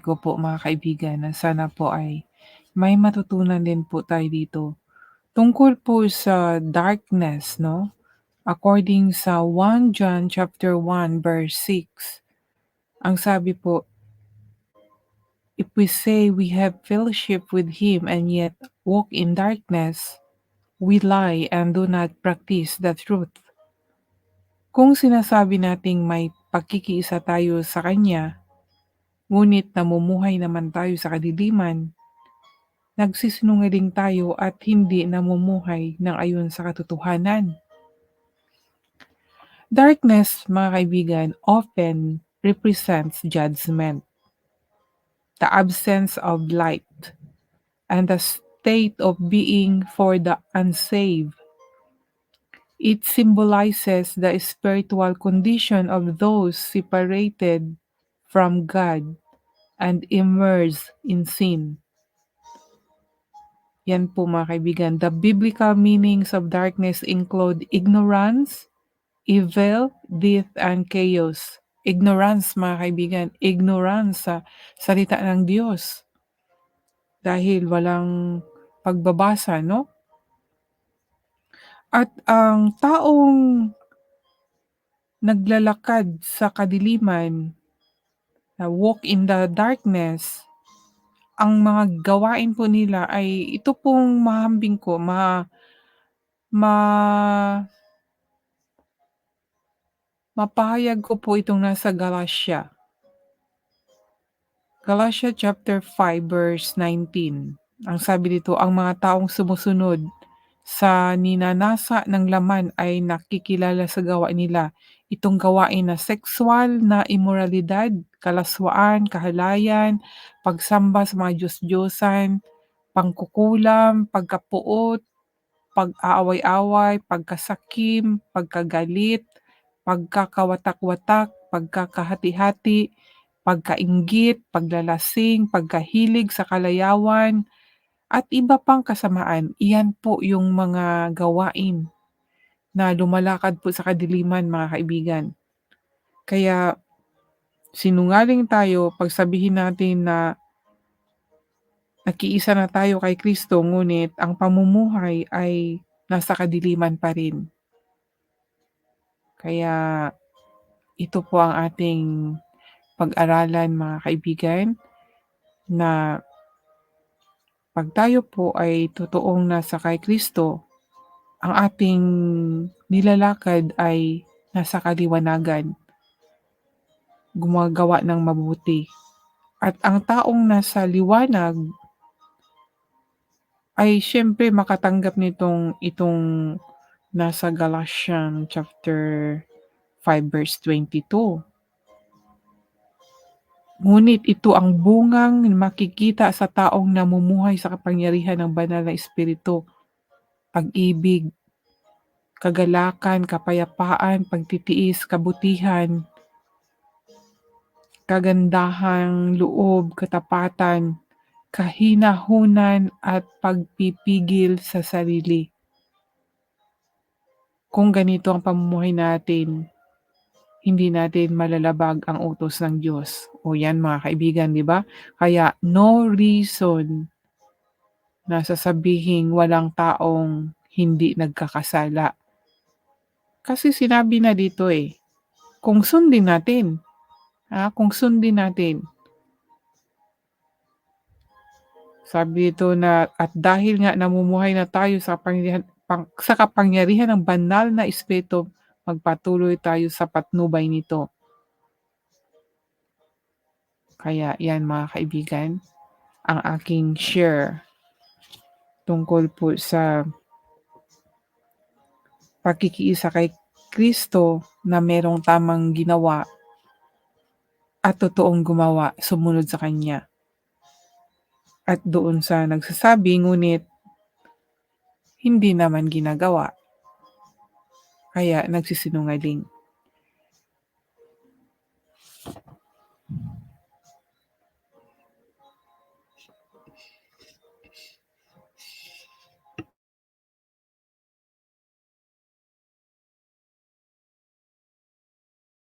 ko po mga kaibigan na sana po ay may matutunan din po tayo dito. Tungkol po sa darkness, no? According sa 1 John chapter 1 verse 6, ang sabi po, if we say we have fellowship with him and yet walk in darkness, we lie and do not practice the truth. Kung sinasabi nating may pagkikiisa tayo sa kanya, ngunit namumuhay naman tayo sa kadiliman, nagsisinungaling tayo at hindi namumuhay ng ayon sa katotohanan. Darkness, mga kaibigan, often represents judgment, the absence of light, and the state of being for the unsaved. It symbolizes the spiritual condition of those separated from God and immersed in sin. Yan po mga kaibigan. The biblical meanings of darkness include ignorance, evil, death, and chaos. Ignorance mga kaibigan. Ignorance sa salita ng Diyos. Dahil walang pagbabasa, no? At ang taong naglalakad sa kadiliman, na walk in the darkness, ang mga gawain po nila ay ito pong mahambing ko, ma ma mapahayag ko po itong nasa Galatia. Galatia chapter 5 verse 19. Ang sabi dito, ang mga taong sumusunod sa ninanasa ng laman ay nakikilala sa gawa nila. Itong gawain na sexual na imoralidad, kalaswaan, kahalayan, pagsamba sa mga Diyos-Diyosan, pangkukulam, pagkapuot, pag-aaway-away, pagkasakim, pagkagalit, pagkakawatak-watak, pagkakahati-hati, pagkainggit, paglalasing, pagkahilig sa kalayawan, at iba pang kasamaan. Iyan po yung mga gawain na lumalakad po sa kadiliman mga kaibigan. Kaya sinungaling tayo pag sabihin natin na nakiisa na tayo kay Kristo ngunit ang pamumuhay ay nasa kadiliman pa rin. Kaya ito po ang ating pag-aralan mga kaibigan na pag tayo po ay totoong nasa kay Kristo, ang ating nilalakad ay nasa kaliwanagan, gumagawa ng mabuti. At ang taong nasa liwanag ay siyempre makatanggap nitong itong nasa Galatians chapter 5 verse 22. Ngunit ito ang bungang makikita sa taong namumuhay sa kapangyarihan ng banal na espiritu. Pag-ibig, kagalakan, kapayapaan, pagtitiis, kabutihan, kagandahang loob, katapatan, kahinahunan at pagpipigil sa sarili. Kung ganito ang pamumuhay natin, hindi natin malalabag ang utos ng Diyos. O yan mga kaibigan, di ba? Kaya no reason na sasabihin walang taong hindi nagkakasala. Kasi sinabi na dito eh, kung sundin natin, ha, kung sundin natin, sabi dito na at dahil nga namumuhay na tayo sa pang, sa kapangyarihan ng banal na espiritu, magpatuloy tayo sa patnubay nito. Kaya yan mga kaibigan, ang aking share tungkol po sa pagkikiisa kay Kristo na merong tamang ginawa at totoong gumawa, sumunod sa Kanya. At doon sa nagsasabi, ngunit hindi naman ginagawa kaya nagsisinungaling.